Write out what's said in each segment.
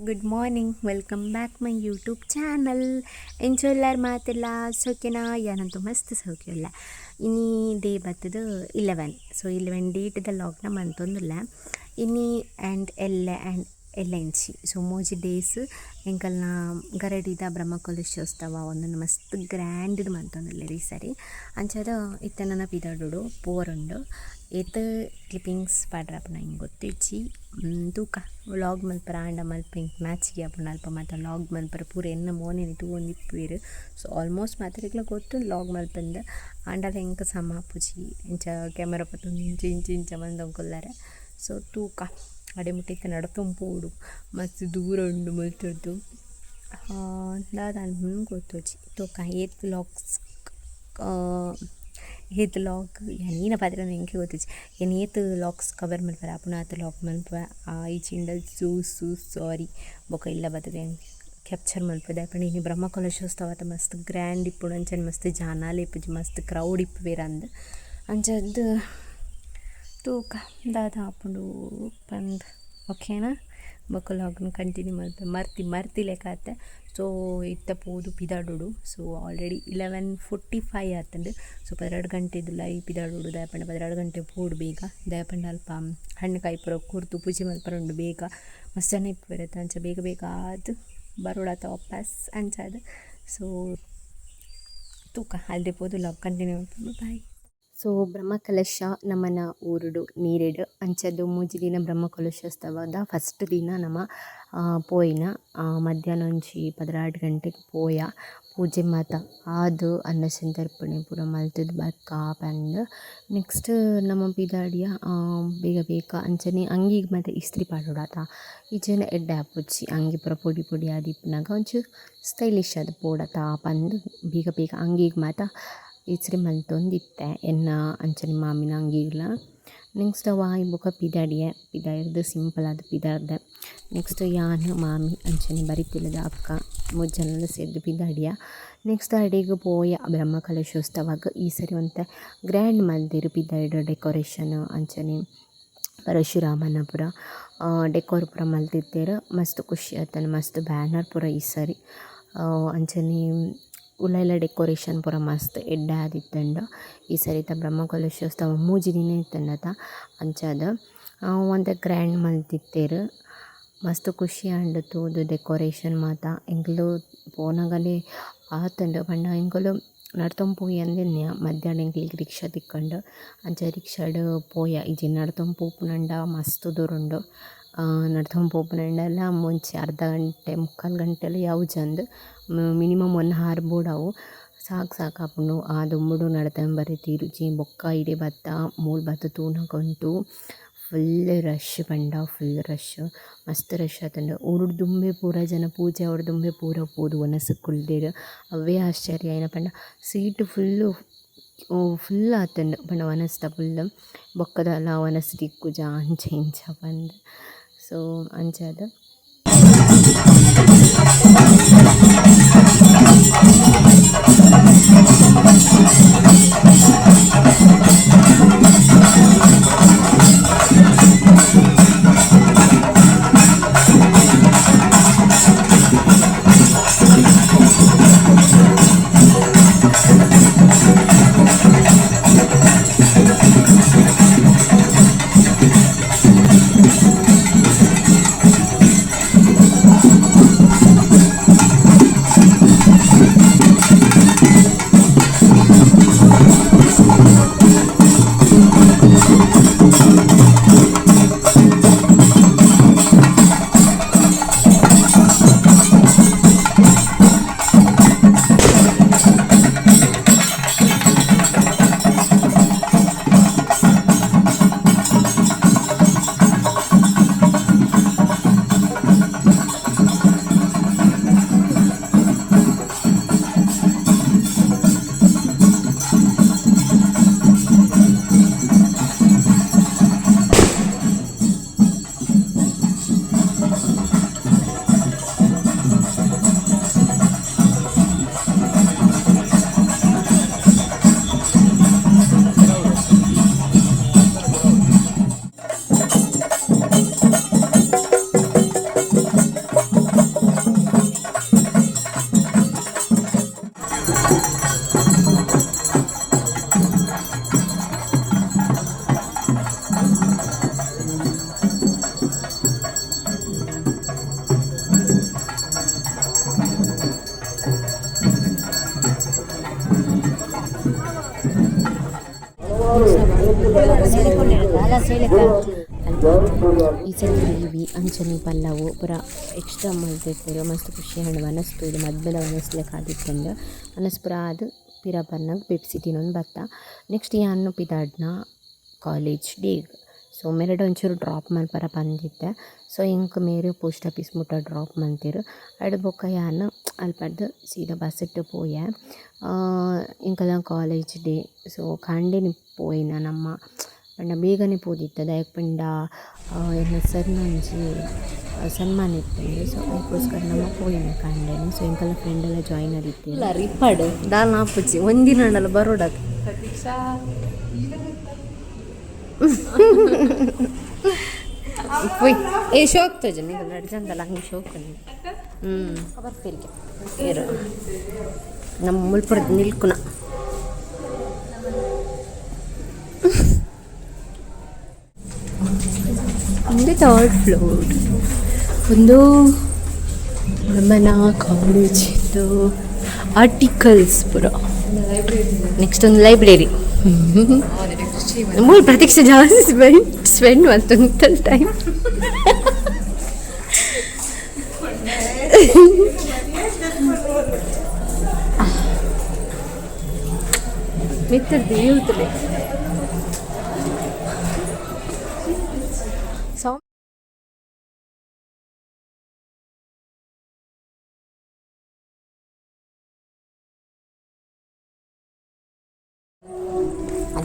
Good morning welcome back my YouTube channel ಎಂಚೊಲ್ಲಾರ್ ಮಾತೆಲ್ಲ ಸೌಖ್ಯನಾ ಯಾನಂತೂ ಮಸ್ತ್ ಸೌಖ್ಯ ಇಲ್ಲ ಇನ್ನಿ ಡೇ ಬತ್ತದು ಇಲೆವೆನ್ ಸೊ ಇಲೆವೆನ್ ಡೇಟ್ದ ಲಾಕ್ನ ಮಂತೊಂದುಲ್ಲ ಇನ್ನಿ ಆ್ಯಂಡ್ ಎಲ್ಲ ಆ್ಯಂಡ್ ಎಲ್ಲ ಎಂಚಿ ಸೊ ಮೂಜಿ ಡೇಸ್ ಎಂಕಲ್ನ ಗರಡಿದ ಬ್ರಹ್ಮ ಕಲಶೋತ್ಸವ ಒಂದೊಂದು ಮಸ್ತ್ ಗ್ರ್ಯಾಂಡ್ ಮಂತೊಂದುಲ್ಲೆ ಈ ಸರಿ. ಅಂಚದ ಇತ್ತ ನನ್ನ ಪಿದಾಡುಡು ಪೋರುಂಡು ಏತ್ ಕ್ಲಿಪ್ಪಿಂಗ್ಸ್ ಪಾಡ್ರ ಪಾಡ್ರಪ್ಪನ ಹಿಂಗೆ ಗೊತ್ತಿಚ್ಚಿ ತೂಕ. ವ್ಲಾಗ್ ಮಲ್ಪರ ಆಂಡ ಮಲ್ಪ ಹಿಂಗೆ ಮ್ಯಾಚಿಗೆ ಆಪುಂಡು ಅಲ್ಪ ಮಾತ ಲಾಗ್ ಮಲ್ಪರ, ಪೂರ ಎನ್ನ ಮೋನೇನೆ ತೂವೊಂದು ಒಂದಿಪ್ಪೇರು ಸೊ ಆಲ್ಮೋಸ್ಟ್ ಮಾತಾಡಿಗ್ಲ ಗೊತ್ತು, ಲಾಗ್ ಮಲ್ಪಂದ. ಆಂಡದ ಹೆಂಗೆ ಸಮ ಆಪುಜಿ ಇಂಚ ಕ್ಯಾಮರಾ ಪತ್ತು ಇಂಚ ಇಂಚ ಇಂಚ ಮಂದೊಂಕೊಲ್ಲಾರೆ ಸೊ ತೂಕ. ಅಡೆ ಮುಟ್ಟಿತ್ತ ನಡತೊಂಪೋಡು ಮಸ್ತ್ ದೂರ ಉಂಡು ಮುಲ್ತದ್ದು ದಾದಾಂಡ್ ಮುಂದೆ ಗೊತ್ತೋಜಿ ತೋಕ ಏತ್ ಲಾಕ್ಸ್ ಏತ್ ಲಾಕ್ ನೀನ ಪಾತ್ರ ಎಂಕೆ ಗೊತ್ತಿಜ್ಜಿ ಏನ್ ಏತ್ ಲಾಕ್ಸ್ ಕವರ್ ಮಲ್ಪರ ಆಪುನ ಆತ್ ಲಾಕ್ ಆ ಚಿಂಡಲ್ ಸೂ ಸಾರಿ. ಬೊಕ ಇಲ್ಲ ಬರ್ತದೆ ಕ್ಯಾಪ್ಚರ್ ಮಲ್ಪದೆ. ಯಾಕಂದ್ರೆ ಇನ್ನು ಬ್ರಹ್ಮ ಕಲಶೋತ್ಸವ ಮಸ್ತ್ ಗ್ರ್ಯಾಂಡ್ ಇಪ್ಪುಡು ಅಂಚನೆ ಮಸ್ತ್ ಜಾನಾಲೆ ಇಪ್ಪುಜಿ, ಮಸ್ತ್ ಕ್ರೌಡ್ ಇಪ್ಪುವೇರ ಅಂದ್. ಅಂಚದ್ದು ತೂಕ. ದಾದ ಆಪುಂಡು ಪಂದ್ ಓಕೆನಾ ಬೊಕ ಲಾಗಿನ್ ಕಂಟಿನ್ಯೂ ಮಾಡ್ತೆ, ಮರ್ತಿ ಮರ್ತಿ ಲೆಕ್ಕ ಸೊ ಇತ್ತ ಪೋದು ಪಿದಾಡುಡು. So already eleven forty five ಆತಂದು. So ಪದೆರಡು ಗಂಟೆದು ಲೈ ಪಿದಾಡುಡು. ದಯಪಂಡ ಪದೆರಡು ಗಂಟೆ ಪೋಡು ಬೇಗ. ದಯಪಂಡ ಅಲ್ಪ ಹಣ್ಣು ಕಾಯಿ ಪುರ ಕುರ್ತು, ಪೂಜೆ ಮಲ್ಪರುಂಡು ಬೇಗ. ಮಸ್ತ್ ಜನ ಇಪ್ಪುವೆರತ್ತೆ ಅಂಚ ಬೇಗ ಬೇಗ ಆದ್ ಬರೋಡಾತ ವಾಪಸ್ ಅಂಚಾದ. ಸೊ ತೂಕ. ಅಲ್ಲದೆ ಪೋದು ಲಾಗ್ ಕಂಟಿನ್ಯೂ ಬಾಯ್ ಸೊ ಬ್ರಹ್ಮಕಲಶ ನಮ್ಮನ ಊರುಡು, ನೀರೆಡು. ಅಂಚದ್ದು ಮೂಜಿ ದಿನ ಬ್ರಹ್ಮಕಲಶೋತ್ಸವದ ಫಸ್ಟ್ ದಿನ ನಮ್ಮ ಪೋಯಿನ ಮಧ್ಯಾಹ್ನ ಒಂಜಿ ಪದರಾಟ್ ಗಂಟೆಗೆ ಪೋಯ, ಪೂಜೆ ಮಾತ, ಆದು ಅನ್ನ ಸಂತರ್ಪಣೆ, ಪೂರ ಮಲ್ತದ ಬಕ್ಕ ಪಂದ್. ನೆಕ್ಸ್ಟ್ ನಮ್ಮ ಬೀದಾಡಿಯ ಬೇಗ ಬೇಗ ಅಂಚನೆ ಅಂಗಿಗೆ ಮಾತ ಇಸ್ತ್ರಿ ಪಾಡೋಡಾತ. ಈಚೆನ ಎಡ್ಡೆ ಆಪುಜಿ ಅಂಗಿ ಪೂರ ಪೊಡಿ ಪೊಡಿ ಆದಿಪ್ಪನಾಗ ಒಂಚೂರು ಸ್ಟೈಲಿಶ್ ಆದ್ ಪೋಡತ. ಪಂದ್ ಬೇಗ ಬೇಗ ಅಂಗಿಗೆ ಮಾತ ಇಸ್ತ್ರಿ ಮಲ್ತೊಂದಿತ್ತೆ ಎನ್ನ ಅಂಚನೆ ಮಾಮಿನ ಅಂಗಿಗ್ಲ ನೆಕ್ಸ್ಟ್ ವಾಯ್ ಬೊಕ ಪಿದಾಡಿಯ ಪಿದಾಯಿರ್ದು ಸಿಂಪಲ್ ಆದ ಪಿದಾರ್ದೆ ನೆಕ್ಸ್ಟ್ ಯಾನ್ ಮಾಮಿ ಅಂಚನೆ ಬರಿತಿಲ್ಲದ ಅಕ್ಕ. ಮೂಜಿ ಜನಲ ಸೇರ್ದು ಪಿದಾಡಿಯ ನೆಕ್ಸ್ಟ್ ಅಡಿಗೆ ಪೋಯ ಬ್ರಹ್ಮ ಕಲಶೋತ್ಸವಾಗ ಈ ಸರಿ ಒಂತೆ ಗ್ರ್ಯಾಂಡ್ ಮಲ್ದೆರ್ ಪಿದಾಯ್ಡ್ ಡೆಕೋರೇಷನ್ ಅಂಚನೆ ಪರಶುರಾಮನ ಪುರ ಡೆಕೋರ್ ಪೂರ ಮಲ್ತಿದ್ದೆರ್ ಮಸ್ತ್ ಖುಷಿ ಆತಂಡ್ ಮಸ್ತ್ ಬ್ಯಾನರ್ ಪೂರ ಈ ಸರಿ. ಅಂಚನೆ ಉಲಾಯಿಲ ಡೆಕೋರೇಷನ್ ಪೂರ ಮಸ್ತ್ ಎಡ್ಡೆ ಆದಿತ್ತಂಡ್ ಈ ಸರಿತ ಬ್ರಹ್ಮ ಕಲಶೋತ್ಸವ ಮೂಜಿ ದಿನ ಇತ್ತಂಡತ ಅಂಚಾದ್. ಒಂತೆ ಗ್ರ್ಯಾಂಡ್ ಮಲ್ತಿತ್ತೆರ್ ಮಸ್ತ್ ಖುಷಿ ಆಂಡ್ ತೂದು ಡೆಕೋರೇಷನ್ ಮಾತ. ಎಂಕ್ಲು ಪೋನಗನೆ ಆತುಂಡ್. ಪಂಡ ಎಂಕುಲು ನಡ್ತೊಂದು ಪೋಯಿ ಅಂದೆನ್ಯ ಮಧ್ಯಾಹ್ನ ಎಂಕ್ಲೆಗ್ ರಿಕ್ಷಾ ತಿಕ್ಕಂಡ್. ಅಂಚ ರಿಕ್ಷಾಡ್ ಪೋಯ. ಇಜ್ಜಿ ನಡ್ತೊಂದು ಪೋಪುನಂಡ ಮಸ್ತ್ ದೂರ ಉಂಡು ನಡ್ತೊಂದು ಪೋಪುನಂಡಲ ಮುಂಚೆ ಅರ್ಧ ಗಂಟೆ, ಮುಕ್ಕಾಲು ಗಂಟೆಲ ಯಾವ್ಜಂದ್ ಮಿನಿಮಮ್ ಒನ್ ಹಾರ್ ಬೋಡಾವು ಸಾಕು ಸಾಕು ಆಪುಂಡು, ಆ ದುಂಬುಡು ನಡತಂದು ತಿರುಚಿ ಬೊಕ್ಕ ಇಡೆ ಬತ್ತ ಮೂಲು ಬತ್ತ ತೂನಗ ಫುಲ್ ರಶ್ ಪಂಡ, ಫುಲ್ ರಶ್. ಮಸ್ತ್ ರಶ್ ಆತುಂಡು. ಊರುಡು ದುಂಬೆ ಪೂರ ಜನ ಪೂಜೆ, ಅವ್ರ ದುಂಬೆ ಪೂರ ಪೂದು ಒನಸು ಕುಲ್ದೆರ್. ಅವೇ ಆಶ್ಚರ್ಯ ಆಯಿನ ಪಂಡ. ಸೀಟ್ ಫುಲ್ಲು ಫುಲ್ ಆತುಂಡು ಪಂಡ ವನಸ್ತ ಫುಲ್ ಬೊಕ್ಕದಾಲ ವನಸ್ ದಿಕ್ಕು ಅಂಚ ಇಂಚ ಪಂದ್. సో అంచేత ಈ ಗ್ರೇವಿ ಪಲ್ಲವು ಪೂರ ಎಕ್ಸ್ಟ್ರಾ ಮಲ್ತಿರ್ತಾರೆ ಮಸ್ತ್ ಖುಷಿ ಹಣ್ಣು, ಮನಸ್ಸು ಇದು ಮದ್ಮೇಲೆ ವನಸ್ಲೆಕ್ಕ ಆದಿತ್ತಂದು ಅನಸ್ಪುರ ಪುರ ಅದು ಪಿರ ಬರ್ನಾಗ ಪೆಪ್ಸಿ ತಿನ್ನೊಂದು ಬತ್ತ ನೆಕ್ಸ್ಟ್ ಈ ಹಣ್ಣು ಪಿದಾಡ್ನ ಕಾಲೇಜ್ ಡೇಗ್ ಸೊ ಮೇರೆಡ್ ಒಂಚೂರು ಡ್ರಾಪ್ ಮಲ್ಪರ ಬಂದಿದ್ದೆ. ಸೊ ಹಿಂಗೆ ಮೇರೆ ಪೋಸ್ಟ್ ಆಫೀಸ್ ಮುಟ್ಟ ಡ್ರಾಪ್ ಮಂತಿರು ಅಡ್ ಬೊಕ್ಕ ಯಾನ್ ಅಲ್ಪಡ್ದು ಸೀದಾ ಬಸ್ ಇಟ್ಟು ಪೋಯೆ. ಇಂಕದ ಕಾಲೇಜ್ ಡೇ ಸೊ ಖಂಡಿನ ಪೋಯಿನ ನಮ್ಮ ಪಂಡ ಬೇಗನೆ ಪೋದಿತ್ತ ಯಾಕೆ ಪಂಡ ಎನ್ನ ಸರ್ನಂಜಿ ಸನ್ಮಾನ ಇಪ್ಪುಂಡು ಸೊ ಅದಕ್ಕೋಸ್ಕರ ನಮ್ಮ ಪೋಯಿನ ಕಾಂಡೆನು ಸೊ ಎಂಕಲ್ಲ ಫ್ರೆಂಡ್ ಎಲ್ಲ ಜಾಯಿನ್ ಆದಿತ್ತೆ ರಿಪಾಡ್ ದಾಲ್ ನಾಪುಚ್ಚಿ ಒಂದಿನ ಅಂಡಲ್ಲ ಬರೋಡಾಗ ಏ ಶೋಕ್ ತೋಜು ನೀವು ನಡ್ಜಂದಲ್ಲ ಹಂಗೆ ಶೋಕ್ ಹ್ಞೂ ಬರ್ತೀರಿಗೆ ನಮ್ಮ ಮುಲ್ಪುರದ ನಿಲ್ಕುನ. ಒಂದು ಥರ್ಡ್ ಫ್ಲೋರ್ ಒಂದು ನಮ್ಮನ ಕಾಲೇಜಿದ್ದು ಆರ್ಟಿಕಲ್ಸ್ ಪುರ. ನೆಕ್ಸ್ಟ್ ಒಂದು ಲೈಬ್ರರಿ ಮೂರು ಪ್ರತೀಕ್ಷೆ ಜಾಸ್ತಿ ಸ್ಪೆಂಡ್ ಸ್ಪೆಂಡ್ ಮಾಡ್ತಂತ ಟೈಮ್ ಮಿತ್ರ ಹೇಳ್ತದೆ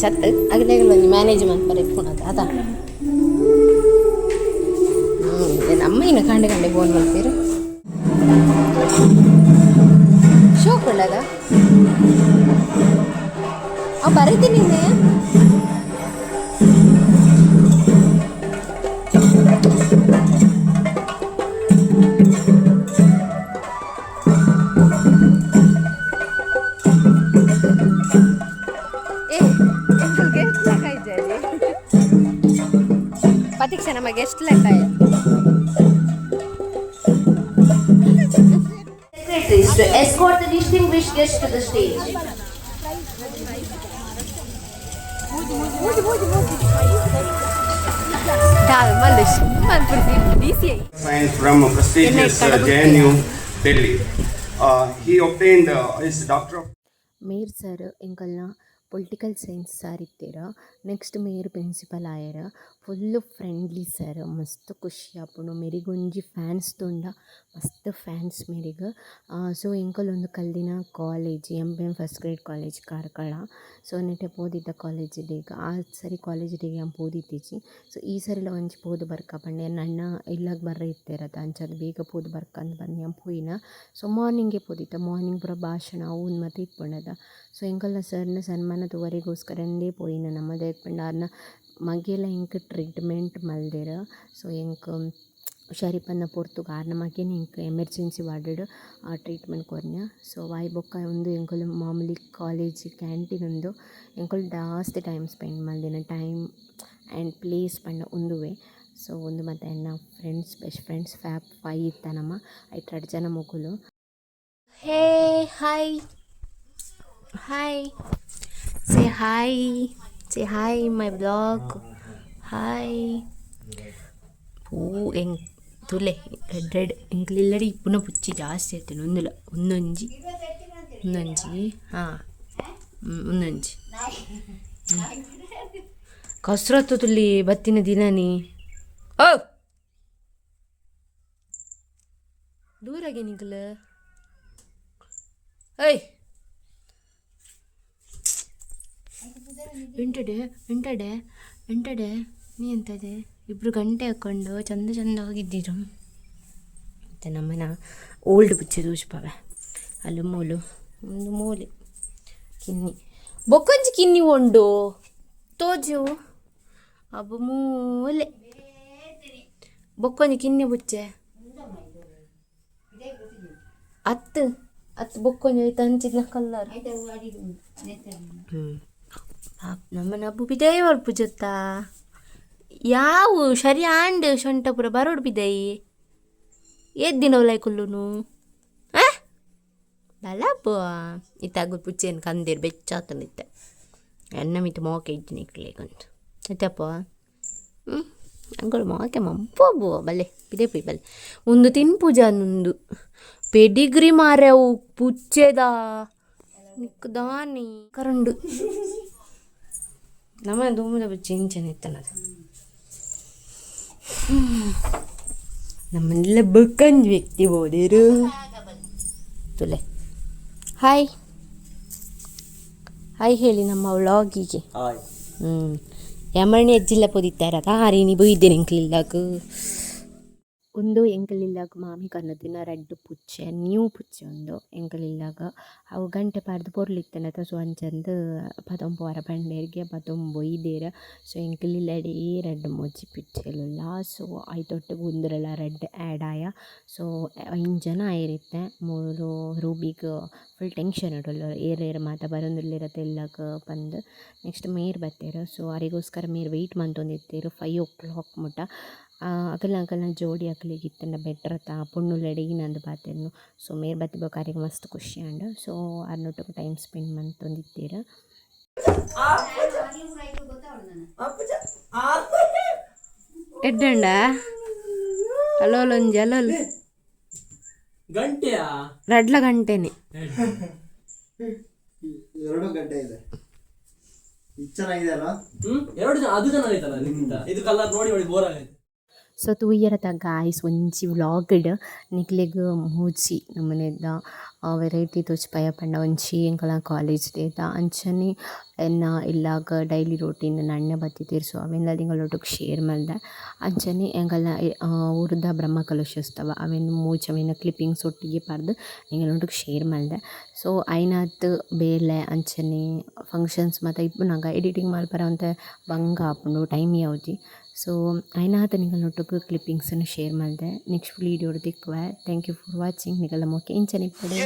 ಚತ್ ಅಗಲೇಗಲ ಒಂದು ಮ್ಯಾನೇಜ್ಮೆಂಟ್ ಬರೀಕೊಂಡು ಅದ? ಹ್ಞೂ ನಮ್ಮ ಇನ್ನು ಕಂಡೆ ಕಂಡೆ ಫೋನ್ ಮಾಡ್ತೀರು? ಶೋಕ್ ಉಳ್ಳದ ಅವ್ ಬರೀತೀನಿ ಪ್ರತೀಕ್ಷೆ ನಮ್ಮ ಗೆಸ್ಟ್ ಲೆಕ್ಕ secretaries to escort the distinguished guests to the stage. from prestigious uh, JNU, Delhi. Uh, he obtained uh, his doctor of ಮೇರ್ ಸರ್ ಎಂಕಲ್ನ ಪೊಲಿಟಿಕಲ್ ಸೈನ್ಸ್ ಸರ್ ಇತ್ತೀರ ನೆಕ್ಸ್ಟ್ ಮೇರ್ ಪ್ರಿನ್ಸಿಪಲ್ ಆಯರ ಫುಲ್ಲು ಫ್ರೆಂಡ್ಲಿ ಸರ್, ಮಸ್ತ್ ಖುಷಿ ಆಪುಂಡು ಮೆರಿಗೊಂಜಿ fans ತುಂಡ, ಮಸ್ತ್ ಫ್ಯಾನ್ಸ್ ಮೆರಿಗ್. ಸೊ ಎಂಕಲ್ ಒಂದು ಕಲ್ದಿನ college M P M first grade college Karkala. So ನೆಟ್ಟೆ ಪೋದಿದ್ದ ಕಾಲೇಜ್ ಡೇಗ್. ಆ ಸರಿ ಕಾಲೇಜ್ ಡೇಗೆ ಅಂತ ಪೋದಿತ್ತಿಜಿ ಸೊ ಈ ಸರಿಲ ಒಂಜಿ ಪೋದು ಬರ್ಕ ಪಂಡೆ. ನನ್ನ ಇಲ್ಲಾಗ ಬರ್ರ ಇತ್ತೇರತ. ಅಂಚದು ಬೇಗ ಪೋದು ಬರ್ಕ ಅಂತ ಬಂದು ಎಂ ಪೋಯಿನ. ಸೊ ಮಾರ್ನಿಂಗೇ ಪೋದಿತ್ತ ಮಾರ್ನಿಂಗ್ ಪೂರ ಭಾಷಣ ಅವನ್ ಮತ್ತೆ ಇಟ್ಕೊಂಡದ ಸೊ ಎಂಕಲ್ನ ಸರ್ನ ಸನ್ಮಾನದವರೆಗೋಸ್ಕರಂದೇ ಪೋಯಿನ ನಮ್ಮದೇ ಇಟ್ಕೊಂಡ ಅರ್ನ ಮಗೆಲ್ಲ ಇಂಕ್ ಟ್ರೀಟ್ಮೆಂಟ್ ಮಲ್ದೆರ ಸೊ ಎಂಕ್ ಹುಷಾರಿಪ್ಪನ್ನ ಪೊರ್ತು ಕಾರಣ ಮಗೇನೆ ಇಂಕ್ ಎಮರ್ಜೆನ್ಸಿ ವಾರ್ಡೆಡ್ ಟ್ರೀಟ್ಮೆಂಟ್ ಕೊರ್ನ್ಯ ಸೊ ವಾಯ್ ಬೊಕ್ಕ ಒಂದು ಎಂಕುಲು ಮಾಮೂಲಿ ಕಾಲೇಜ್ ಕ್ಯಾಂಟೀನ್ ಒಂದು ಎಂಕುಲು ಜಾಸ್ತಿ ಟೈಮ್ ಸ್ಪೆಂಡ್ ಮಲ್ದಿನ ಟೈಮ್ ಆ್ಯಂಡ್ ಪ್ಲೇಸ್ ಪಂಡ ಒಂದುವೆ ಸೊ ಒಂದು ಮತ್ತು ನನ್ನ ಫ್ರೆಂಡ್ಸ್ ಬೆಸ್ಟ್ ಫ್ರೆಂಡ್ಸ್ ಫ್ಯಾಪ್ ಫೈ ಇತ್ತ ನಮ್ಮ ಐಟ್ ಎರಡು ಜನ ಮಗುಲು hey hi hi say hi say hi my blog hi ಪೂ ಹೆಂಗ್ ತುಲೆ ರೆಡ್ ರೆಡ್ ಎಂಕ್ಲಿಲ್ಲಡಿ ಪುನಃ ಪುಚ್ಚಿ ಜಾಸ್ತಿ ಆಯ್ತೇನೆ ಒಂದುಲ ಒಂದೊಂಜಿ. ಒಂದೊಂಜಿ ಹಾಂ. ಒಂದೊಂಜಿ. ಕಸ್ರತ್ತು ತುಲಿ ಬತ್ತಿನ ದಿನನಿ ಓ! ದೂರಾಗೆ ನಿಂಕಲ ಏಯ್! ಎಂಟಡೆ ಎಂಟಡೆ ಎಂಟಡೆ ನೀ ಎಂತದೆ? ಇಬ್ಬರು ಗಂಟೆ ಹಾಕ್ಕೊಂಡು ಚಂದ ಚಂದ ಹೋಗಿದ್ದೀರು ಮತ್ತು ನಮ್ಮನ ಓಲ್ಡ್ ಬುಚ್ಚೆ ದೂಷ್ಪವೆ. ಅಲ್ಲಿ ಮೂಲು ಒಂದು ಮೂಲೆ ಕಿನ್ನಿ. ಬೊಕ್ಕಂಜಿ ಕಿನ್ನಿ ಉಂಡು? ತೋಜು. ಅಬ್ಬ ಮೂಲೆ. ಬೊಕ್ಕೊಂಜಿ ಕಿನ್ನಿ ಬುಚ್ಚೆ. ಅತ್ತು ಅತ್ತು ಬೊಕ್ಕೊಂಜಿ ತಂಚಿದ ಕಲ್ಲರ್. ಹ್ಞೂ ನಮ್ಮನ ಹಬ್ಬು ಬಿದಾಯಿ ಹೊಲ್ಪು ಜೊತ್ತ ಯಾವು ಶರಿ ಆಂಡ್ ಶೊಂಟಪುರ ಬರೋಡು ಬಿದಾಯಿ ಏದ್ ದಿನ ಒಲಾಯ್ ಕುಲ್ಲುನು ಆ? ಬಲಪ್ಪ ಇತ್ತಾಗ ಪುಚ್ಚೇನು ಕಂದಿರ್ ಬೆಚ್ಚಾತನಿತ್ತೆ ಎನ್ನ ಮಿತ್ತು ಮೋಕೆ ಇದ್ದೀನಿ ಇಕ್ಲೇಗಂತ ಆಯ್ತಪ್ಪ? ಹ್ಞೂ ಅಂಗಳು ಮಾಕೆ ಮಂಪು ಬಲ್ಲೆ ಪಿದೇ ಪಿ, ಬಲ್ಲೆ. ಒಂದು ತಿನ್ ಪೂಜಾ ನಂದು. ಪೆಡಿಗ್ರಿ ಮಾರ್ಯಾವು ಪುಚ್ಚೆದ ನಿಕ್ಕದಾನಿ ಕರಂಡು. ನಮ್ಮ ಧೂಮದ ಚೆಂಚನ ಇತ್ತನದು ನಮ್ಮನ್ನೆಲ್ಲ ಬಕ್ಕಂದ್ ವ್ಯಕ್ತಿ ಬೋದೇರು ತುಲೆ. ಹಾಯ್. ಹಾಯ್ ಹೇಳಿ ನಮ್ಮ ವ್ಲಾಗಿಗೆ. ಹ್ಞೂ ಯಮಣಿ ಅಜ್ಜಿಲ್ಲ ಪೊದಿತ್ತಾರ ಹಾರಿನಿ ಬೊಯ್ದೇನೆ ಎಂಕ್ಲಿಲ್ಲಾಗ ಒಂದು ಎಂಕಲಿಲ್ಲಾಗ ಮಾಮಿ ಕನ್ನದಿನ ರೆಡ್ ಪುಚ್ಚೆ, ನ್ಯೂ ಪುಚ್ಚೆ ಒಂದು ಎಂಕಲಿಲ್ಲಾಗ ಅವು ಗಂಟೆ ಪಾಡ್ದು ಪೊರ್ಲಿತ್ತನ ಸೊ ಅಂಚಂದ್ ಪದೊಂಬು ವಾರ ಬಂಡೇರಿಗೆ, ಪದೊಂಬು ಬೊಯ್ದೇರ ಸೊ ಎಂಕಲಿಲ್ಲಡೆ ರೆಡ್ ಮೊಜ್ಜಿ ಪಿಚ್ಚೆಲ್ಲ ಸೊ ಐತೊಟ್ಟು ಗುಂದ್ರಲ್ಲ ರೆಡ್ ಆ್ಯಡ್ ಆಯ ಸೊ ಇಂಜನ ಆಯಿರಿತ್ತೆ ಮೂರು ರೂಬಿಗ್ ಫುಲ್ ಟೆನ್ಷನ್ ಇಡಲ್ಲ ಏರ್ ಏರ್ ಮಾತ ಬರೋದಿಲ್ಲಿರತ್ತೆ ಎಲ್ಲಾಗ ಬಂದು ನೆಕ್ಸ್ಟ್ ಮೇರ್ ಬತ್ತೇರು. ಸೊ ಅವರಿಗೋಸ್ಕರ ಮೇರ್ ವೆಯ್ಟ್ ಮಂತೊಂದಿತ್ತೇರು ಫೈವ್ ಓ ಕ್ಲಾಕ್ ಮುಟ್ಟ ಅಕಲ್ನ ಅಕಲ್ನ ಜೋಡಿ ಅಕಲಿಗೆ ಇತ್ತಂಡ ಬೆಟ್ರ್ ತಾ ಪೊಣ್ಣುಲೆಡೆ ನಂದು ಬಾತೆರ್ನು. ಸೊ ಮೇರ್ ಬತ್ತಿಬೇಕಾರಿಗೆ ಮಸ್ತ್ ಖುಷಿ ಆಂಡ್. ಸೊ ಅರ್ನೊಟ್ಟಿಗೆ ಟೈಮ್ ಸ್ಪೆಂಡ್ ಮಂತೊಂದಿತ್ತೇರು ಎಡ್ಡಂಡ? ಅಲೋಲೊಂಜಿ ಅಲೋಲ್ ಗಂಟೆಯಾ? ರಡ್ಲ ಗಂಟೆನೆ. ಎರಡು ಗಂಟೆ ಇದೆ. ಚೆನ್ನಾಗಿದೆ ಅಲ್ಲ ಹ್ಮ್ ಎರಡು ಜನ ಅದು ಚೆನ್ನಾಗೈತಲ್ಲ ಇದು ಕಲರ್ ನೋಡಿ ನೋಡಿ ಬೋರ್ ಆಗೈತೆ. ಸೊ ತೂಯರತ ಗಾಯ್ಸ್ ಒಂಜಿ ವ್ಲಾಗ್ಡ್ ನಿಕ್ಲೆಗ್ ಮೂಜಿ ನಮ್ಮನೆದ ವೆರೈಟಿ ತೋಚ್ ಪಯ ಪಂಡ ಒಂಜಿ ಎಂಕಲ ಕಾಲೇಜ್ ದೇತ ಅಂಚನೆ ಎನ್ನ ಇಲ್ಲಾಗ ಡೈಲಿ ರೋಟೀನ್ ನಣ್ಣೆ ಬತ್ತಿ ಸೊ ಅವೆಲ್ಲ ತಿಂಗಳೊಟ್ಟಿಗೆ ಶೇರ್ ಮಲ್ದೆ ಅಂಚನೆ ಎಂಕಲ್ನ ಊರ್ದ ಬ್ರಹ್ಮ ಕಲಶೋತ್ಸವ. ಅವೆನ್ ಮೂಚ ಅವೆನ ಕ್ಲಿಪ್ಪಿಂಗ್ಸ್ ಒಟ್ಟಿಗೆ ಪಾರ್ದು ಎಂಗಳೊಟ್ಟಿಗೆ ಶೇರ್ ಮಲ್ದೆ ಸೊ ಐನಾತ್, ಬೇಲೆ, ಅಂಚನೆ ಫಂಕ್ಷನ್ಸ್ ಮತ್ತು ಇಪ್ಪು ನಂಗೆ ಎಡಿಟಿಂಗ್ ಮಲ್ಪರ ಅಂತ ಬಂಗ ಆಪುಂಡು ಟೈಮ್ ಯಾವ್ದು? ಸೊ ಐನಾತ ನಿಗಳೊಟ್ಟಿಗೆ ಕ್ಲಿಪ್ಪಿಂಗ್ಸನ್ನು ಶೇರ್ ಮಾಡಿದೆ ನೆಕ್ಸ್ಟ್ ವೀಡಿಯೋ ದಿಕ್ಕುವೆ ಥ್ಯಾಂಕ್ ಯು ಫಾರ್ ವಾಚಿಂಗ್ ನಿಗಲ ಮೊಕ್ಕೆ ಇಂಚನೆ ಪಡೆ